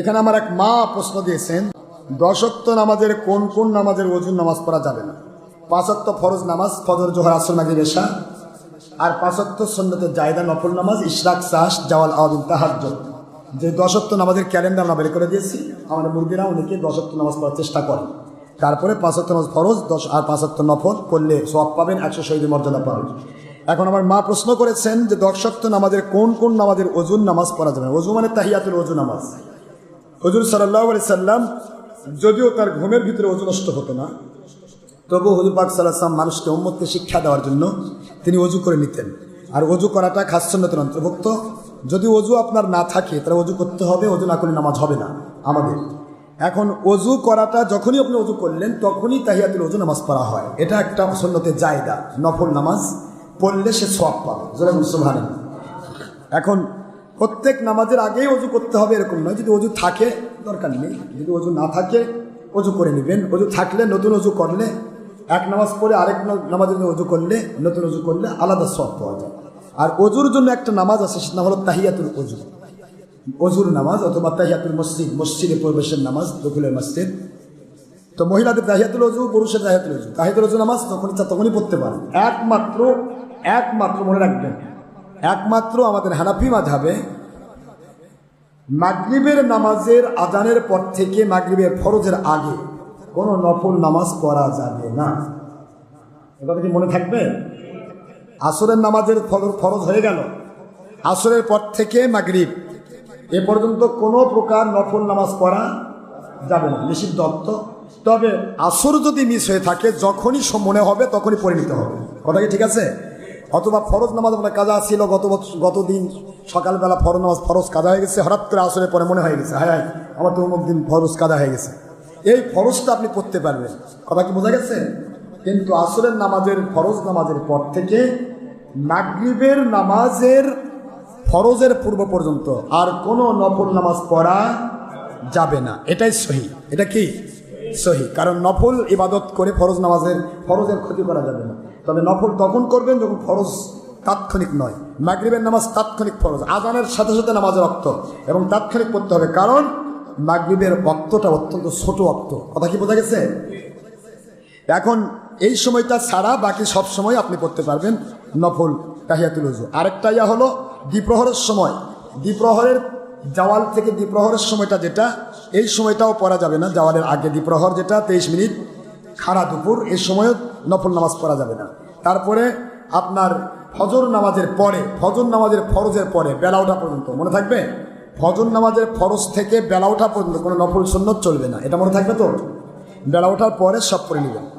এখানে আমার এক মা প্রশ্ন দিয়েছেন, দশক্ত নামাজের কোন কোন নামাজের ওজুর নামাজ পড়া যাবে না? পাঁচক্ত ফরজ নামাজ, ফজর, জোহর, আসর, মাগরিব, এশা। আর পাঁচক্ত সন্ন্যতের জায়দা, নফল নামাজ, ইশরাক সাহস জাওয়াল আওয়াদিন তাহাজ্জ যে দশক্ত নামাজের ক্যালেন্ডার আমরা বের করে দিয়েছি, আমাদের মুরগিরা অনেকে দশক্ত নামাজ পড়ার চেষ্টা করে। তারপরে পাঁচক্ত নামাজ ফরজ, দশ আর পাঁচক্ত নফল করলে সব পাবেন, একশো শহীদের মর্যাদা পাবেন এখন আমার মা প্রশ্ন করেছেন যে দশক্ত নামাজের কোন কোন নামাজের ওজুর নামাজ পড়া যাবে অজু মানে তাহিয়াতুল অজু নামাজ। হজুর সাল্লাহ আলি সাল্লাম যদিও তার ঘুমের ভিতরে অজু নষ্ট হতো না তবু হজুর পাক সাল্লাহাম মানুষকে, উম্মতকে শিক্ষা দেওয়ার জন্য তিনি অজু করে নিতেন। আর অজু করাটা খাসন্নতের অন্তর্ভুক্ত। যদি অজু আপনার না থাকে, তাহলে অজু করতে হবে অজু না করলে নামাজ হবে না আমাদের। এখন অজু করাটা যখনই আপনি অজু করলেন, তখনই তাহিয়াতুল অজু নামাজ পড়া হয়। এটা একটা সন্ন্যতের জায়গা নফল নামাজ। পড়লে সে সব পাবে। জোরে এখন প্রত্যেক নামাজের আগেই অজু করতে হবে, এরকম নয়। যদি অজু থাকে, দরকার নেই। যদি অজু না থাকে, অজু করে নেবেন। অজু থাকলে নতুন অজু করলে, এক নামাজ পড়ে আরেক নামাজের জন্য অজু করলে, নতুন অজু করলে আলাদা সব পাওয়া যায়। আর অজুর জন্য একটা নামাজ আছে, সেটা হলো তাহিয়াতুল অজু। অজুর নামাজ অথবা তাহিয়াতুল মসজিদ, মসজিদে প্রবেশের নামাজ, দখলের মসজিদ। তো মহিলাদের তাহিয়াতুল অজু, পুরুষের তাহিয়াতুল অজু। তাহিয়াতুল অজু নামাজ তখন ইচ্ছা তখনই পড়তে পারেন। একমাত্র একমাত্র মনে রাখবেন। একমাত্র আমাদের হানাফি মাঝাবে মাগরিবের নামাজের আজানের পর থেকে মাগরিবের ফরজের আগে কোনো নফল নামাজ পড়া যাবে না। এটা কি মনে থাকবে? আসরের নামাজের ফর- ফরজ হয়ে গেল। আসরের পর থেকে মাগরিব। এ পর্যন্ত কোনো প্রকার নফল নামাজ পড়া যাবে না। নিষিদ্ধ তবে আসর যদি মিস হয়ে থাকে, যখনই মনে হবে, তখনই পরিণত হবে। কথা কি ঠিক আছে? অথবা ফরজ নামাজ আপনার কাজা ছিল গত গতদিন সকালবেলা ফরজ নামাজ ফরজ কাজা হয়ে গেছে হঠাৎ করে আসলে পরে মনে হয়ে গেছে হ্যাঁ হ্যাঁ, আমার তো দিন ফরজ কাজা হয়ে গেছে। এই ফরজটা আপনি পড়তে পারবেন। কথা কি বোঝা গেছে? কিন্তু আসরের নামাজের ফরজ নামাজের পর থেকে মাগরিবের নামাজের ফরজের পূর্ব পর্যন্ত আর কোনো নফল নামাজ পড়া যাবে না। এটাই সহি। এটা কি? সহি। কারণ নফল ইবাদত করে ফরজ নামাজের ফরজের ক্ষতি করা যাবে না। তবে নফল তখন করবেন যখন ফরজ তাৎক্ষণিক নয়। মাগরিবের নামাজ তাৎক্ষণিক ফরজ, আজানের সাথে সাথে নামাজের অক্ত এবং তাৎক্ষণিক পড়তে হবে। কারণ মাগরিবের অক্তটা অত্যন্ত ছোট অক্ত। কথা কি বোঝা গেছে? এখন এই সময়টা ছাড়া বাকি সব সময় আপনি পড়তে পারবেন নফল তাহিয়াতুল উজু। আরেকটা ইয়া হলো দ্বিপ্রহরের সময়। দ্বিপ্রহরের জাওয়াল থেকে দ্বিপ্রহরের সময়টা যেটা, এই সময়টাও পড়া যাবে না। জাওয়ালের আগে দ্বিপ্রহর যেটা, তেইশ মিনিট, খাড়া দুপুর এই সময়ও নফল নামাজ পড়া যাবে না। তারপরে আপনার ফজর নামাজের পরে, ফজর নামাজের ফরজের পরে বেলা ওঠা পর্যন্ত, মনে থাকবে? ফজর নামাজের ফরজ থেকে বেলা ওঠা পর্যন্ত কোনো নফল সুন্নত চলবে না। এটা মনে থাকবে তো? বেলা ওঠার পরে সব পড়ে নেবেন।